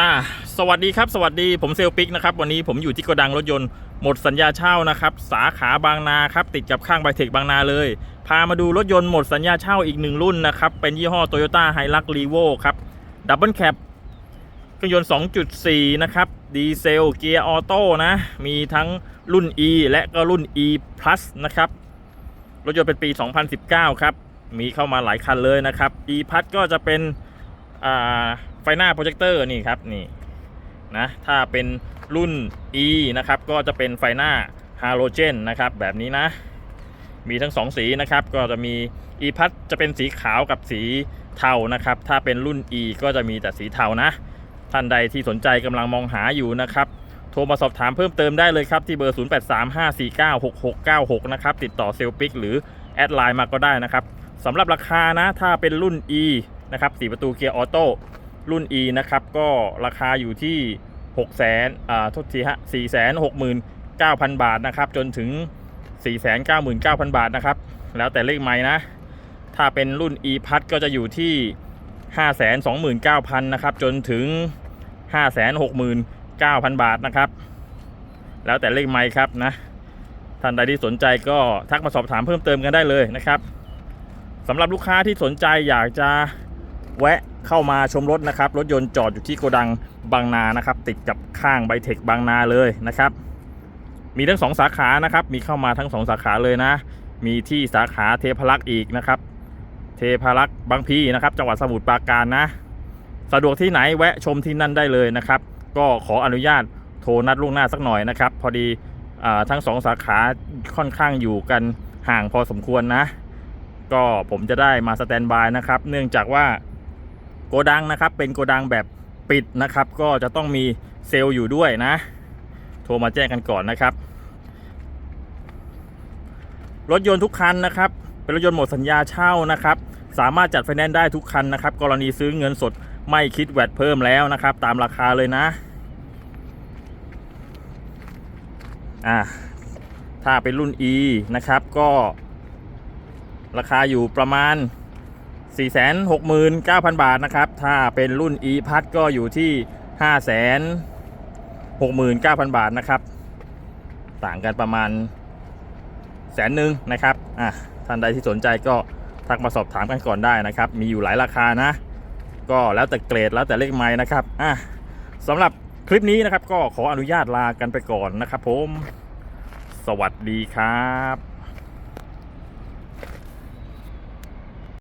อ่าสวัสดีครับ สวัสดีผมเซลปิกนะครับ วันนี้ผมอยู่ที่โกดังรถยนต์หมดสัญญาเช่านะครับ สาขาบางนาครับ ติดกับข้างไบเทคบางนาเลย พามาดูรถยนต์หมดสัญญาเช่าอีกหนึ่งรุ่นนะครับ เป็นยี่ห้อ Toyota h i l u x r e v o ครับดับเบิลแคปเครื่องยนต์ 2.4 นะครับ ดีเซลเกียร์ออโต้นะ มีทั้งรุ่น E และก็รุ่น E Plus นะครับ รถยนต์เป็นปี 2019 ครับ มีเข้ามาหลายคันเลยนะครับ E Plus ก็จะเป็นอ่า ไฟหน้าโปรเจคเตอร์นี่ครับนี่นะถ้าเป็นรุ่น E นะครับก็จะเป็นไฟหน้าฮาโลเจนนะครับแบบนี้นะ มีทั้ง 2 สีนะครับก็จะมี E พัดจะเป็นสีขาวกับสีเทานะครับถ้าเป็นรุ่น E ก็จะมีแต่สีเทานะ ท่านใดที่สนใจกำลังมองหาอยู่นะครับโทรมาสอบถามเพิ่มเติมได้เลยครับ ที่เบอร์ 0835496696 นะครับ ติดต่อเซลปิกหรือ แอดไลน์มาก็ได้นะครับสำหรับราคานะ ถ้าเป็นรุ่น E นะครับ 4 ประตูเกียร์ออโต้ รุ่น E นะครับ ก็ราคาอยู่ที่6 0 0 0 0อ่าทษทีฮะ4 6 9 0 0 0บาทนะครับ จนถึง 4 9 9 0 0 0 บาทนะครับ แล้วแต่เลขไม้นะ ถ้าเป็นรุ่น e p a s ก็จะอยู่ที่ 5 2 9 0 0 0นะครับ จนถึง 5 6 9 0 0 0 บาทนะครับ แล้วแต่เลขไม้ครับนะ ท่านใดที่สนใจก็ทักมาสอบถามเพิ่มเติมกันได้เลยนะครับสำหรับลูกค้าที่สนใจอยากจะ แวะเข้ามาชมรถนะครับ รถยนต์จอดอยู่ที่โกดังบางนานะครับ ติดกับข้างไบเทคบางนาเลยนะครับ มีทั้งสองสาขานะครับ มีเข้ามาทั้งสองสาขาเลยนะ มีที่สาขาเทพรักษ์อีกนะครับ เทพรักษ์บางพีนะครับ จังหวัดสมุทรปราการนะ สะดวกที่ไหนแวะชมที่นั่นได้เลยนะครับ ก็ขออนุญาตโทรนัดล่วงหน้าสักหน่อยนะครับ พอดีอทั้งสองสาขาค่อนข้างอยู่กันห่างพอสมควรนะ ก็ผมจะได้มาสแตนบายนะครับ เนื่องจากว่า กดังนะครับ เป็นโกดังแบบปิดนะครับ ก็จะต้องมีเซลล์อยู่ด้วยนะ โทรมาแจ้งกันก่อนนะครับ รถยนต์ทุกคันนะครับ เป็นรถยนต์หมดสัญญาเช่านะครับ สามารถจัดไฟแนนซ์ได้ทุกคันนะครับ กรณีซื้อเงินสดไม่คิดแวดเพิ่มแล้วนะครับ ตามราคาเลยนะอ่าถ้าเป็นรุ่น E นะครับก็ราคาอยู่ประมาณ 469,000 บาทนะครับ ถ้าเป็นรุ่น E พัดก็อยู่ที่ 569,000 บาทนะครับ ต่างกันประมาณแสนหนึ่งนะครับอะท่านใดที่สนใจก็ทักมาสอบถามกันก่อนได้นะครับ มีอยู่หลายราคานะ ก็แล้วแต่เกรดแล้วแต่เลขไม้นะครับอะสำหรับคลิปนี้นะครับก็ขออนุญาตลากันไปก่อนนะครับผม สวัสดีครับ